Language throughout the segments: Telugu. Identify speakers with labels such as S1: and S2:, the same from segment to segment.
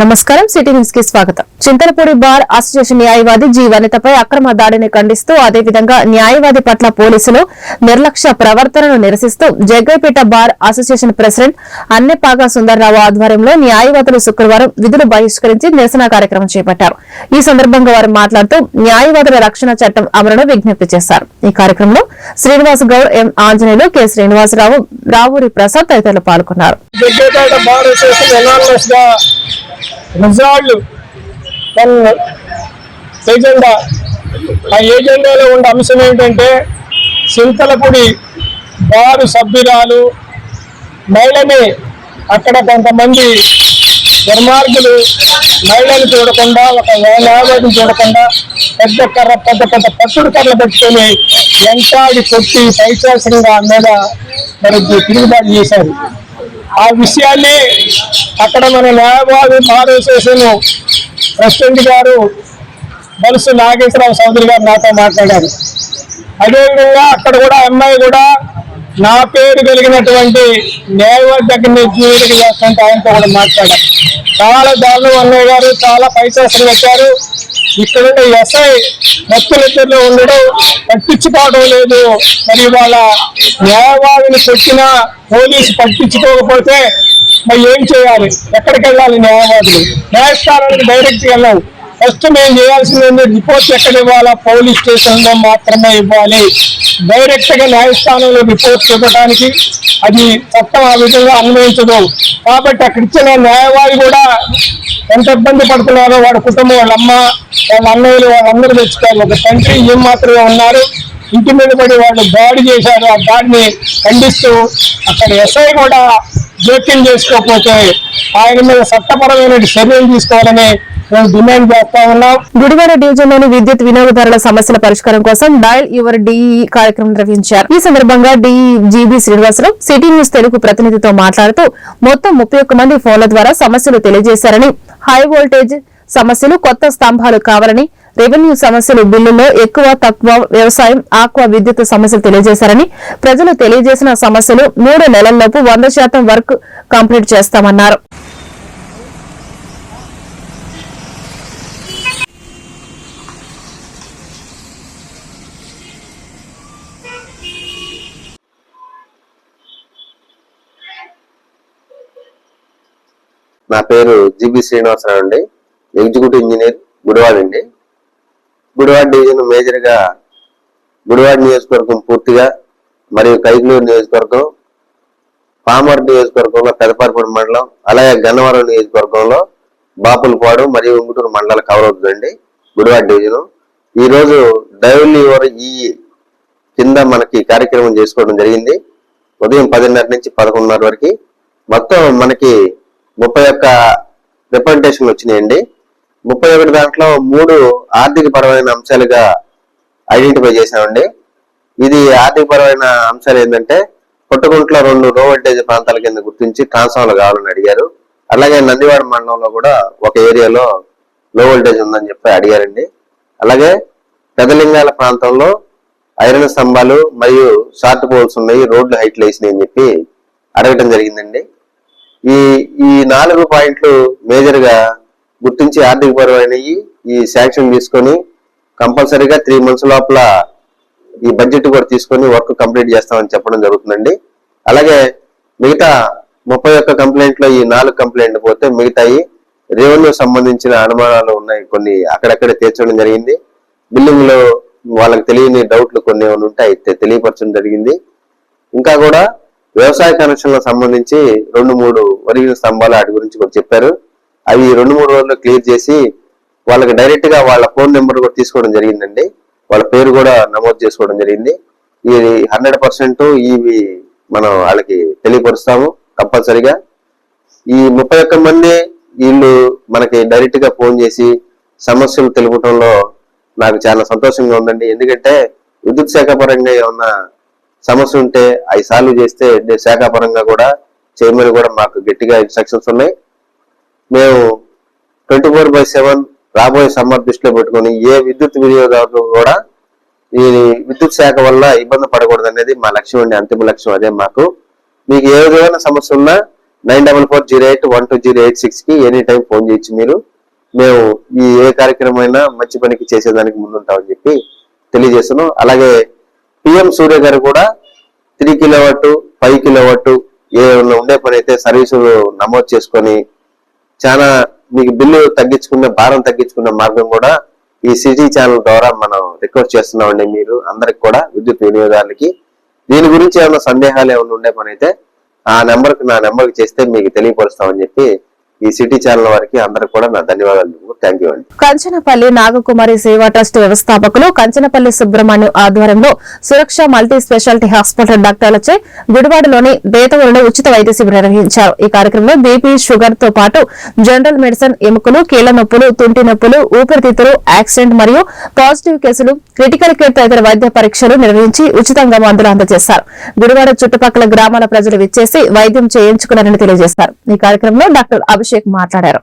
S1: నమస్కారం సిటీ న్యూస్కి స్వాగతం. చింతలపూడి బార్ అసోసియేషన్ న్యాయవాది జీ వనితపై అక్రమ దాడిని ఖండిస్తూ అదేవిధంగా న్యాయవాది పట్ల పోలీసులు నిర్లక్ష్య ప్రవర్తనను నిరసిస్తూ Jaggaiahpeta bar association president Annepaga Sundarrao ఆధ్వర్యంలో న్యాయవాదులు శుక్రవారం విధులు బహిష్కరించి నిరసన కార్యక్రమం చేపట్టారు. ఈ సందర్భంగా వారు మాట్లాడుతూ న్యాయవాదుల రక్షణ చట్టం అమలును విజ్ఞప్తి చేశారు. ఈ కార్యక్రమంలో శ్రీనివాస్ గౌడ్ ఎం. ఆంజనేయులు కె. శ్రీనివాసరావు రావూరి ప్రసాద్ తదితరులు పాల్గొన్నారు.
S2: జగ్గేపేట బార్ ఎజెండా ఆ ఏజెండాలో ఉన్న అంశం ఏంటంటే చింతలపూడి బారు సభ్యురాలు మహిళని అక్కడ కొంతమంది దుర్మార్గులు మహిళలు చూడకుండా ఒక న్యాయవాదిని చూడకుండా పెద్ద కర్ర పెద్ద పెద్ద పట్టుడు కర్రలు పెట్టుకొని వెంటాడి కొట్టి పైచాసంగా మీద మరి తిరుగుబాటు చేశారు. ఆ విషయాన్ని అక్కడ మన న్యాయవాది బార్ అసోసియేషన్ ప్రెసిడెంట్ గారు బలుసు నాగేశ్వరరావు చౌదరి గారు నాతో మాట్లాడారు. అదేవిధంగా అక్కడ కూడా అమ్మాయి కూడా నా పేరు కలిగినటువంటి న్యాయవాది దగ్గర నుంచి వీరికి చేస్తుంటే ఆయనతో కూడా మాట్లాడారు. చాలా దారుణం అన్నయ్య గారు చాలా పైసలు పెట్టారు. ఇక్కడ ఎస్ఐ భక్తులిద్దరిలో ఉండడం పట్టించుకోవడం లేదు. మరి వాళ్ళ న్యాయవాదిని కొట్టిన పోలీసు పట్టించుకోకపోతే మరి ఏం చేయాలి? ఎక్కడికి వెళ్ళాలి న్యాయవాదులు? న్యాయస్థానానికి డైరెక్ట్ వెళ్ళాలి. ఫస్ట్ మేము చేయాల్సింది రిపోర్ట్ ఎక్కడ ఇవ్వాలా? పోలీస్ స్టేషన్లో మాత్రమే ఇవ్వాలి. డైరెక్ట్గా న్యాయస్థానంలో రిపోర్ట్ ఇవ్వడానికి అది చట్టం ఆ విధంగా అన్వయించదు. కాబట్టి అక్కడ ఇచ్చిన న్యాయవాది కూడా ఎంత ఇబ్బంది పడుతున్నారో వాడి కుటుంబం వాళ్ళ అమ్మ వాళ్ళ అన్నయ్యలు వాళ్ళందరూ తెచ్చుకోవాలి ఒక తండ్రి ఏం మాత్రమే ఉన్నారు? ఇంటి మీద పడి వాళ్ళు దాడి చేశారు. ఆ దాడిని ఖండిస్తూ అక్కడ ఎస్ఐ కూడా జోక్యం చేసుకోకపోతే ఆయన మీద చట్టపరమైన చర్యలు తీసుకోవాలని డిమాండ్ చేస్తా ఉన్నాం.
S1: గుడివాడ డివిజన్లోని విద్యుత్ వినియోగదారుల సమస్యల పరిష్కారం కోసం డయల్ యువర్ డిఈ కార్యక్రమం నిర్వహించారు. ఈ సందర్భంగా DE G B Srinivasarao city news Telugu ప్రతినిధితో మాట్లాడుతూ మొత్తం ముప్పై ఒక్క మంది ఫోన్ల ద్వారా సమస్యలు తెలియజేశారని హై వోల్టేజ్ సమస్యలు కొత్త స్తంభాలు కావాలని రెవెన్యూ సమస్యలు బిల్లులో ఎక్కువ తక్కువ వ్యవసాయం ఆక్వా విద్యుత్ సమస్యలు తెలియజేశారని ప్రజలు తెలియజేసిన సమస్యలు మూడు నెలల్లోపు వంద శాతం వర్క్ కంప్లీట్ చేస్తామన్నారు.
S3: నా పేరు జిబి శ్రీనివాసరావు అండి. ఎగ్జిక్యూటివ్ ఇంజనీర్ గుడివాడ అండి. గుడివాడ డివిజన్ మేజర్గా గుడివాడ నియోజకవర్గం పూర్తిగా మరియు కైకలూరు నియోజకవర్గం పామర్ నియోజకవర్గంలో పెదపారిపూడి మండలం అలాగే గన్నవరం నియోజకవర్గంలో బాపులపాడు మరియు ఉంగుటూరు మండలాలు కవర్ అవుతుందండి గుడివాడ డివిజన్. ఈరోజు రోజు డైల్ యువర్ ఈ కింద మనకి కార్యక్రమం చేసుకోవడం జరిగింది. ఉదయం పదిన్నర నుంచి పదకొండున్నర వరకు. మొత్తం మనకి ముప్పై ఒక్క రిప్రజెంటేషన్లు వచ్చినాయండి. ముప్పై ఒకటి దాంట్లో మూడు ఆర్థిక పరమైన అంశాలుగా ఐడెంటిఫై చేసామండి ఇది ఆర్థిక పరమైన అంశాలు ఏంటంటే పుట్టగుంట్లో రెండు లో వోల్టేజ్ ప్రాంతాల కింద గుర్తించి ట్రాన్స్ఫార్మర్లు కావాలని అడిగారు. అలాగే నందివాడ మండలంలో కూడా ఒక ఏరియాలో లో వోల్టేజ్ ఉందని చెప్పి అడిగారండి. అలాగే పెదలింగాల ప్రాంతంలో ఐరన్ స్తంభాలు మరియు షార్ట్ పోల్స్ ఉన్నాయి రోడ్లు హైట్లు వేసినాయి అని చెప్పి అడగటం జరిగిందండి. ఈ ఈ నాలుగు పాయింట్లు మేజర్గా గుర్తించి ఆర్థిక పరమైనవి ఈ శాంక్షన్ తీసుకొని కంపల్సరీగా త్రీ మంత్స్ లోపల ఈ బడ్జెట్ కూడా తీసుకొని వర్క్ కంప్లీట్ చేస్తామని చెప్పడం జరుగుతుందండి. అలాగే మిగతా ముప్పై ఒక్క కంప్లైంట్లో ఈ నాలుగు కంప్లైంట్ పోతే మిగతాయి రెవెన్యూ సంబంధించిన అనుమానాలు ఉన్నాయి కొన్ని అక్కడక్కడే తీర్చడం జరిగింది. బిల్లింగ్లో వాళ్ళకి తెలియని డౌట్లు కొన్ని ఏమైనా ఉంటాయి తెలియపరచడం జరిగింది. ఇంకా కూడా వ్యవసాయ కనెక్షన్లకు సంబంధించి రెండు మూడు వరిగిన స్తంభాలు వాటి గురించి కూడా చెప్పారు. అవి రెండు మూడు రోజుల్లో క్లియర్ చేసి వాళ్ళకి డైరెక్ట్గా వాళ్ళ ఫోన్ నెంబర్ కూడా తీసుకోవడం జరిగిందండి. వాళ్ళ పేరు కూడా నమోదు చేసుకోవడం జరిగింది. ఇది హండ్రెడ్ పర్సెంట్ ఇవి మనం వాళ్ళకి తెలియపరుస్తాము కంపల్సరిగా. ఈ ముప్పై ఒక్క మంది వీళ్ళు మనకి డైరెక్ట్గా ఫోన్ చేసి సమస్యలు తెలుపటంలో నాకు చాలా సంతోషంగా ఉందండి. ఎందుకంటే విద్యుత్ శాఖ పరంగా ఏమన్నా సమస్య ఉంటే అవి సాల్వ్ చేస్తే నేను శాఖాపరంగా కూడా చైర్మన్ కూడా మాకు గట్టిగా ఇన్స్ట్రక్షన్స్ ఉన్నాయి. మేము ట్వంటీ ఫోర్ బై సెవెన్ రాబోయే సమ్మర్ దృష్టిలో పెట్టుకుని ఏ విద్యుత్ వినియోగదారులు కూడా ఈ విద్యుత్ శాఖ వల్ల ఇబ్బంది పడకూడదు అనేది మా లక్ష్యం అండి అంతిమ లక్ష్యం అదే మాకు. మీకు ఏ విధమైన సమస్య ఉన్నా nine double four zero eight one two zero eight సిక్స్కి ఎనీ టైం ఫోన్ చేయొచ్చు మీరు. మేము ఈ ఏ కార్యక్రమం అయినా మంచి పనికి చేసేదానికి ముందుంటామని చెప్పి తెలియజేస్తున్నాం. అలాగే పిఎం సూర్య గారు కూడా త్రీ కిలోవాట్ ఫైవ్ కిలోవాట్ ఏ ఉండే పని అయితే సర్వీసులు నమోదు చేసుకొని చాలా మీకు బిల్లు తగ్గించుకునే భారం తగ్గించుకునే మార్గం కూడా ఈ సిటీ ఛానల్ ద్వారా మనం రికార్డ్ చేస్తున్నామండి మీరు. అందరికి కూడా విద్యుత్ వినియోగదారులకి. దీని గురించి ఏమైనా సందేహాలు ఏమైనా ఉండే పని అయితే ఆ నెంబర్కి నా నెంబర్కి చేస్తే మీకు తెలియపరుస్తామని చెప్పి ఈ సిటీ ఛానల్ వారికి అందరికి కూడా నా ధన్యవాదాలు. థ్యాంక్ యూ అండి.
S1: కంచనపల్లి నాగకుమారి సేవా ట్రస్ట్ వ్యవస్థాపకులు కంచనపల్లి సుబ్రహ్మణ్యం ఆధ్వర్యంలో సురక్ష మల్టీ స్పెషాలిటీ హాస్పిటల్ డాక్టర్లచే గుడివాడలోని బేతవరంలో ఉచిత వైద్య శిబిరం నిర్వహించారు. ఈ కార్యక్రమంలో బీపీ షుగర్తో పాటు జనరల్ మెడిసిన్ ఎముకలు కీళ్ళ నొప్పులు తుంటి నొప్పులు ఊపిరితిత్తులు యాక్సిడెంట్ మరియు పాజిటివ్ కేసులు క్రిటికల్ కేర్ తదితర వైద్య పరీక్షలు నిర్వహించి ఉచితంగా మందులు అందజేశారు. గుడివాడ చుట్టుపక్కల గ్రామాల ప్రజలు విచ్చేసి వైద్యం చేయించుకున్నారని తెలియజేశారు. ఈ కార్యక్రమంలో డాక్టర్ అభిషేక్ మాట్లాడారు.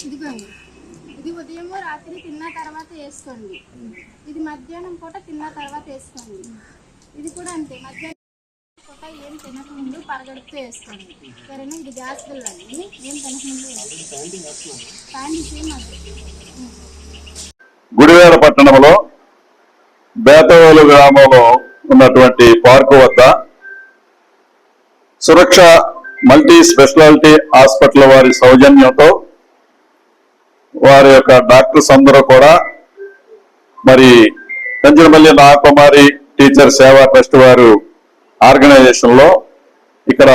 S4: ఇదిగోండి ఇది ఉదయం రాత్రి తిన్న తర్వాత వేసుకోండి. ఇది మధ్యాహ్నం పూట తిన్న తర్వాత వేసుకోండి. ఇది కూడా అంతే. మధ్యాహ్నం పూట ఏం తినకముందు పరగడుపుతో వేసుకోండి. సరేనా ఇది గ్యాస్ బిల్ అండి. ఏం తినకముందు ప్యాంటీ సేమ్ అది.
S5: పట్టణంలో బేతవేలు గ్రామంలో ఉన్నటువంటి పార్కు వద్ద సురక్ష మల్టీ స్పెషాలిటీ హాస్పిటల్ వారి సౌజన్యంతో వారి యొక్క డాక్టర్స్ అందరూ కూడా మరి కంచనపల్లి నాగకుమారి టీచర్ సేవా ట్రస్ట్ వారు ఆర్గనైజేషన్లో ఇక్కడ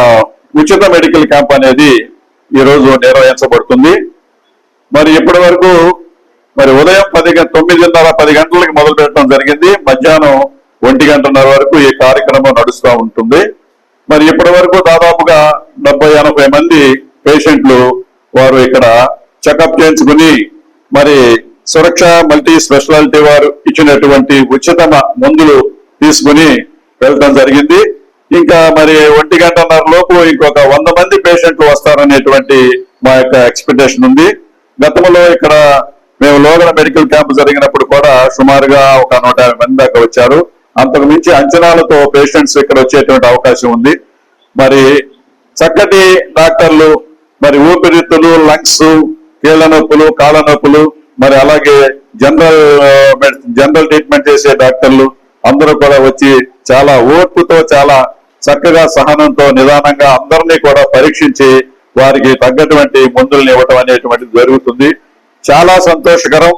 S5: ఉచిత మెడికల్ క్యాంప్ అనేది ఈరోజు నిర్వహించబడుతుంది. మరి ఇప్పటి వరకు మరి ఉదయం పది తొమ్మిదిన్నర పది గంటలకి మొదలు పెట్టడం జరిగింది. మధ్యాహ్నం ఒంటి గంటన్నర వరకు ఈ కార్యక్రమం నడుస్తూ ఉంటుంది. మరి ఇప్పటి వరకు దాదాపుగా డెబ్బై ఎనభై మంది పేషెంట్లు వారు ఇక్కడ చెకప్ చేయించుకుని మరి సురక్ష మల్టీ స్పెషాలిటీ వారు ఇచ్చినటువంటి ఉచిత మందులు తీసుకుని వెళ్ళడం జరిగింది. ఇంకా మరి ఒంటి గంటన్నర లోపు ఇంకొక వంద మంది పేషెంట్లు వస్తారనేటువంటి మా యొక్క ఎక్స్పెక్టేషన్ ఉంది. గతంలో ఇక్కడ మేము లోగడ మెడికల్ క్యాంప్ జరిగినప్పుడు కూడా సుమారుగా ఒక నూట యాభై మంది దాకా వచ్చారు. అంతకు మించి అంచనాలతో పేషెంట్స్ ఇక్కడ వచ్చేటువంటి అవకాశం ఉంది. మరి చక్కటి డాక్టర్లు మరి ఊపిరితిత్తులు లంగ్స్ కీళ్ళ నొప్పులు కాళ్ళ నొప్పులు మరి అలాగే జనరల్ జనరల్ ట్రీట్మెంట్ చేసే డాక్టర్లు అందరూ కూడా వచ్చి చాలా ఓర్పుతో చాలా చక్కగా సహనంతో నిదానంగా అందరినీ కూడా పరీక్షించి వారికి తగ్గటువంటి మందులను ఇవ్వటం అనేటువంటిది జరుగుతుంది. చాలా సంతోషకరం.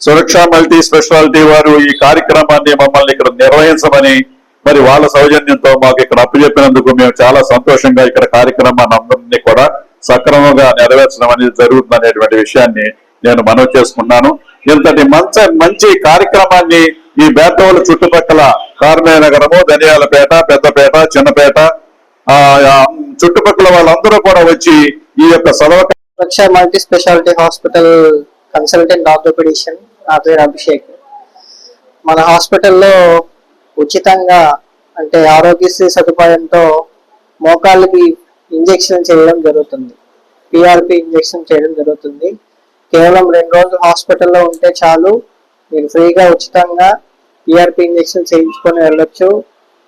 S5: సురక్ష మల్టీ స్పెషాలిటీ వారు ఈ కార్యక్రమాన్ని మమ్మల్ని ఇక్కడ నిర్వహించమని మరి వాళ్ళ సౌజన్యంతో మాకు ఇక్కడ అప్పచెప్పినందుకు మేము చాలా సంతోషంగా ఇక్కడ కార్యక్రమాన్ని అందరినీ కూడా సక్రమంగా నెరవేర్చడం అనేది జరుగుతుంది అనేటువంటి విషయాన్ని నేను మనవి చేసుకున్నాను. ఇంతటి మంచి మంచి కార్యక్రమాన్ని ఈ బేతవోలు చుట్టుపక్కల కార్మే నగరము ధనియాలపేట పెద్దపేట చిన్నపేట ఆ చుట్టుపక్కల వాళ్ళందరూ కూడా వచ్చి ఈ యొక్క సదవక
S6: రక్ష multi speciality hospital consultant orthopaedician నా పేరు అభిషేక్. మన హాస్పిటల్లో ఉచితంగా అంటే ఆరోగ్యశ్రీ సదుపాయంతో మోకాళ్ళకి ఇంజెక్షన్ చేయడం జరుగుతుంది. పిఆర్పి ఇంజెక్షన్ చేయడం జరుగుతుంది. కేవలం రెండు రోజులు హాస్పిటల్లో ఉంటే చాలు. మీరు ఫ్రీగా ఉచితంగా పిఆర్పి ఇంజెక్షన్ చేయించుకొని వెళ్ళొచ్చు.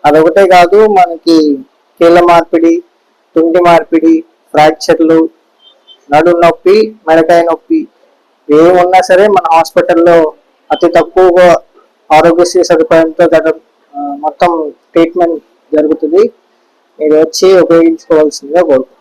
S6: అదొకటే కాదు మనకి కీళ్ళ మార్పిడి తుంటి మార్పిడి ఫ్రాక్చర్లు నడు నొప్పి మెడకాయ నొప్పి ఏమున్నా సరే మన హాస్పిటల్లో అతి తక్కువగా ఆరోగ్యశ్రీ సదుపాయంతో మొత్తం ట్రీట్మెంట్ జరుగుతుంది. మీరు వచ్చి ఉపయోగించుకోవాల్సిందిగా కోరుకుంటున్నాను.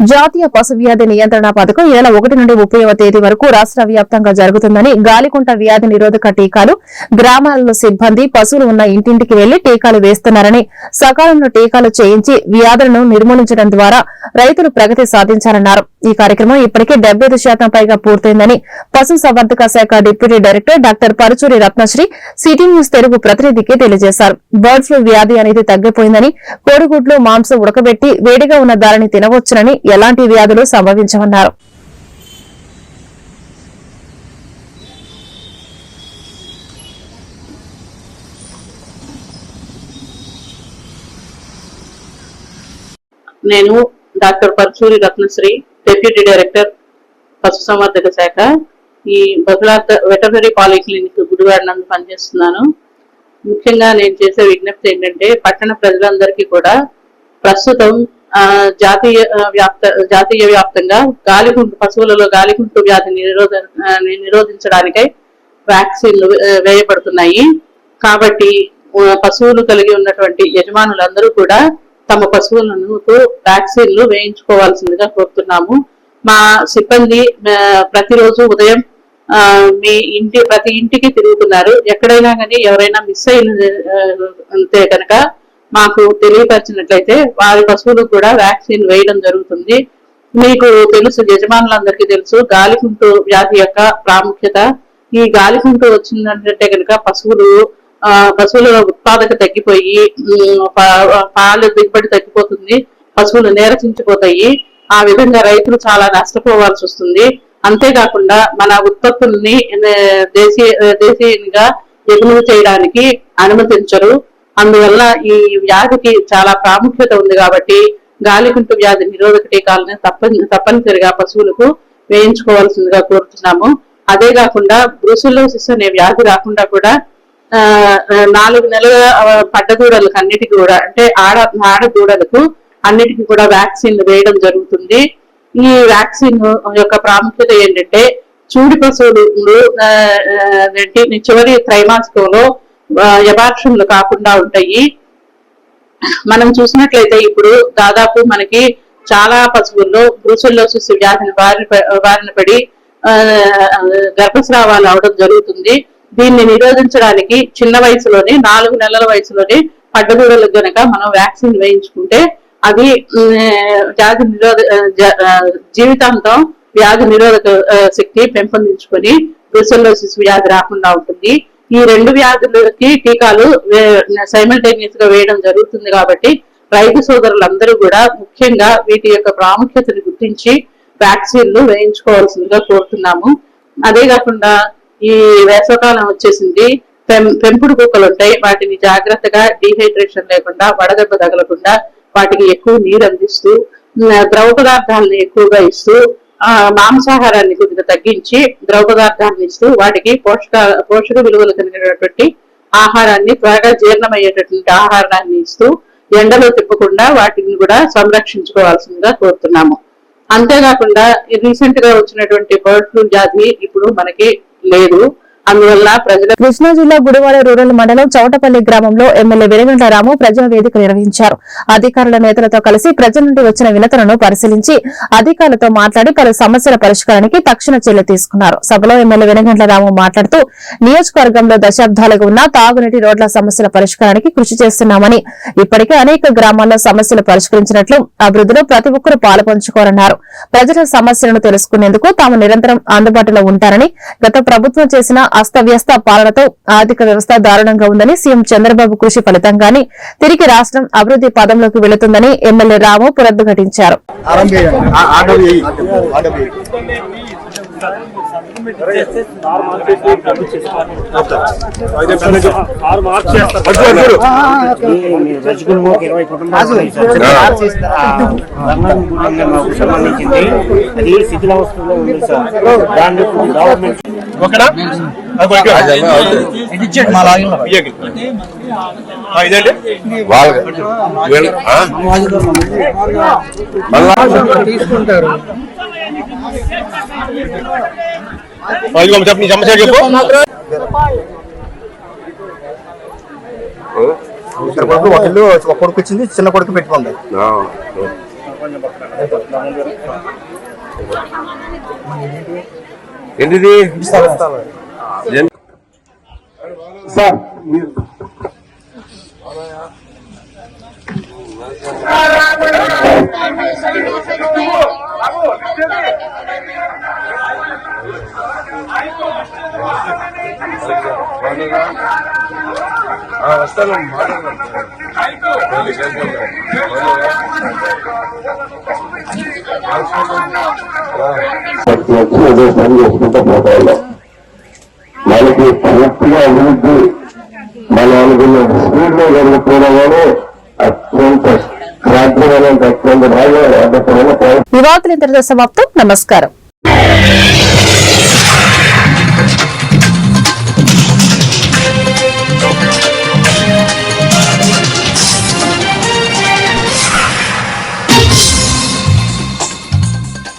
S1: జాతీయ పశు వ్యాధి నియంత్రణ పథకం ఈ నెల ఒకటి నుండి ముప్పైవ తేదీ వరకు రాష్ట్ర వ్యాప్తంగా జరుగుతుందని గాలికుంట వ్యాధి నిరోధక టీకాలు గ్రామాలలో సిబ్బంది పశువులు ఉన్న ఇంటింటికి వెళ్ళి టీకాలు వేస్తున్నారని సకాలంలో టీకాలు చేయించి వ్యాధులను నిర్మూలించడం ద్వారా రైతులు ప్రగతి సాధించారన్నారు. ఈ కార్యక్రమం ఇప్పటికే డెబ్బై శాతం పైగా పూర్తయిందని పశు సంవర్ధక శాఖ deputy director doctor Paruchuri Ratnasri City News Telugu ప్రతినిధికి తెలియజేశారు. బర్డ్ ఫ్లూ వ్యాధి అనేది తగ్గిపోయిందని కోడిగుడ్లు మాంసం ఉడకబెట్టి వేడిగా ఉన్న దారిని తినవచ్చునని ఎలాంటి వ్యాధులు సంభవించమన్నారు
S7: నేను doctor Paruchuri Ratnasri deputy director పశుసంవర్ధక శాఖ ఈ బహుళార్థ వెటర్నరీ పాలిక్లినిక్ గుడివాడ నందు పనిచేస్తున్నాను. ముఖ్యంగా నేను చేసే విజ్ఞప్తి ఏంటంటే పట్టణ ప్రజలందరికీ కూడా ప్రస్తుతం జాతీయ వ్యాప్త జాతీయ వ్యాప్తంగా గాలికుంటు పశువులలో గాలికుంటు వ్యాధి నిరోధ నిరోధించడానికై వ్యాక్సిన్లు వేయబడుతున్నాయి. కాబట్టి పశువులు కలిగి ఉన్నటువంటి యజమానులందరూ కూడా తమ పశువులను వ్యాక్సిన్లు వేయించుకోవాల్సిందిగా కోరుతున్నాము. మా సిబ్బంది ప్రతిరోజు ఉదయం మీ ఇంటి ప్రతి ఇంటికి తిరుగుతున్నారు. ఎక్కడైనా కానీ ఎవరైనా మిస్ అయిన అంతే కనుక మాకు తెలియపరిచినట్లయితే వారి పశువులు కూడా వ్యాక్సిన్ వేయడం జరుగుతుంది. మీకు తెలుసు యజమానులందరికీ తెలుసు గాలికుంటు వ్యాధి యొక్క ప్రాముఖ్యత. ఈ గాలికుంటు వచ్చిందంటే కనుక పశువులు పశువుల ఉత్పాదక తగ్గిపోయి పాలు దిగుబడి తగ్గిపోతుంది పశువులు నీరసించిపోతాయి. ఆ విధంగా రైతులు చాలా నష్టపోవాల్సి వస్తుంది. అంతేకాకుండా మన ఉత్పత్తుల్ని దేశీయ దేశీయంగా ఎగుమతి చేయడానికి అనుమతించరు. అందువల్ల ఈ వ్యాధికి చాలా ప్రాముఖ్యత ఉంది కాబట్టి గాలికుంటు వ్యాధి నిరోధక టీకాలను తప్పని తప్పనిసరిగా పశువులకు వేయించుకోవాల్సిందిగా కోరుతున్నాము. అదే కాకుండా బ్రూసిలోసిస్ అనే వ్యాధి రాకుండా కూడా నాలుగు నెలల పడ్డదూడలకు అన్నిటికీ కూడా అంటే ఆడ ఆడ దూడలకు అన్నిటికీ కూడా వ్యాక్సిన్ వేయడం జరుగుతుంది. ఈ వ్యాక్సిన్ యొక్క ప్రాముఖ్యత ఏంటంటే చూడి పశువులు చివరి త్రైమాసికంలో యథార్థములు కాకుండా ఉంటాయి. మనం చూసినట్లయితే ఇప్పుడు దాదాపు మనకి చాలా పశువుల్లో బ్రూసెల్లోసిస్ వ్యాధిని బారిన బారిన పడి గర్భస్రావాలు అవడం జరుగుతుంది. దీన్ని నిరోధించడానికి చిన్న వయసులోనే నాలుగు నెలల వయసులోనే పడ్డగూడలు గనక మనం వ్యాక్సిన్ వేయించుకుంటే అది వ్యాధి నిరోధ జీవితాంతం వ్యాధి నిరోధక శక్తి పెంపొందించుకొని బ్రూసెల్లోసిస్ వ్యాధి రాకుండా ఉంటుంది. ఈ రెండు వ్యాధులకి టీకాలు సైమల్టేనియస్గా వేయడం జరుగుతుంది కాబట్టి రైతు సోదరులందరూ కూడా ముఖ్యంగా వీటి యొక్క ప్రాముఖ్యతను గుర్తించి వ్యాక్సిన్లు వేయించుకోవాల్సిందిగా కోరుతున్నాము. అదే కాకుండా ఈ వేసవకాలం వచ్చేసింది. పెం- పెంపుడు కుక్కలు ఉంటాయి. వాటిని జాగ్రత్తగా డీహైడ్రేషన్ లేకుండా వడదెబ్బ తగలకుండా వాటికి ఎక్కువ నీరు అందిస్తూ ద్రవ పదార్థాలను ఎక్కువగా ఇస్తూ మాంసాహారాన్ని కొద్దిగా తగ్గించి ద్రవ పదార్థాన్ని ఇస్తూ వాటికి పోషక పోషక విలువలు కలిగినటువంటి ఆహారాన్ని త్వరగా జీర్ణమయ్యేటటువంటి ఆహారాన్ని ఇస్తూ ఎండలో తిప్పకుండా వాటిని కూడా సంరక్షించుకోవాల్సిందిగా కోరుతున్నాము. అంతేకాకుండా రీసెంట్గా వచ్చినటువంటి బర్డ్ ఫ్లూ వ్యాధి ఇప్పుడు మనకి లేదు. అందువల్ల ప్రజలు
S1: కృష్ణా జిల్లా గుడివాడ రూరల్ మండలం చౌటపల్లి గ్రామంలో ఎమ్మెల్యే వెనుగండ్ల రాము ప్రజా వేదిక నిర్వహించారు. అధికారుల నేతలతో కలిసి ప్రజల నుండి వచ్చిన వినతులను పరిశీలించి అధికారులతో మాట్లాడి పలు సమస్యల పరిష్కారానికి తక్షణ చర్యలు తీసుకున్నారు. సభలో ఎమ్మెల్యే వెనుగండ్ల రాము మాట్లాడుతూ నియోజకవర్గంలో దశాబ్దాలుగా ఉన్న తాగునీటి రోడ్ల సమస్యల పరిష్కారానికి కృషి చేస్తున్నామని ఇప్పటికే అనేక గ్రామాల్లో సమస్యలు పరిష్కరించినట్లు అభివృద్ధిలో ప్రతి ఒక్కరూ పాలుపంచుకోవాలన్నారు ప్రజల సమస్యలను తెలుసుకునేందుకు తాము నిరంతరం అందుబాటులో ఉంటారని గత ప్రభుత్వం చేసిన అస్తవ్యస్త పాలనతో ఆర్థిక వ్యవస్థ దారుణంగా ఉందని సీఎం చంద్రబాబు కృషి ఫలితంగానే తిరిగి రాష్ట్రం అభివృద్ధి పదంలోకి వెళుతుందని ఎమ్మెల్యే రాము పునరుద్ఘాటించారు
S8: ఇరవై కుటుంబాలు సంబంధించింది అది శిథిలావస్థలో ఉంది సార్ దాన్ని గవర్నమెంట్
S9: ఓకేనా ఇదిగో చెప్పు నీ సమస్య చెప్పు
S10: ఇద్దరు కొడుకు ఒక ఇల్లు ఒక కొడుకు వచ్చింది చిన్న కొడుకు పెట్టుకుంది
S11: ఏంటిది ప్రతి వచ్చి ఏదో పని చేసుకుంటూ పోతాయి మనకి పూర్తిగా అభివృద్ధి మన అనుకున్న స్పీడ్లో జరుగుతున్నా కానీ అత్యంత అత్యంత బాగా
S1: ఈ వార్తలు ఇంతటితో సమాప్తం. నమస్కారం.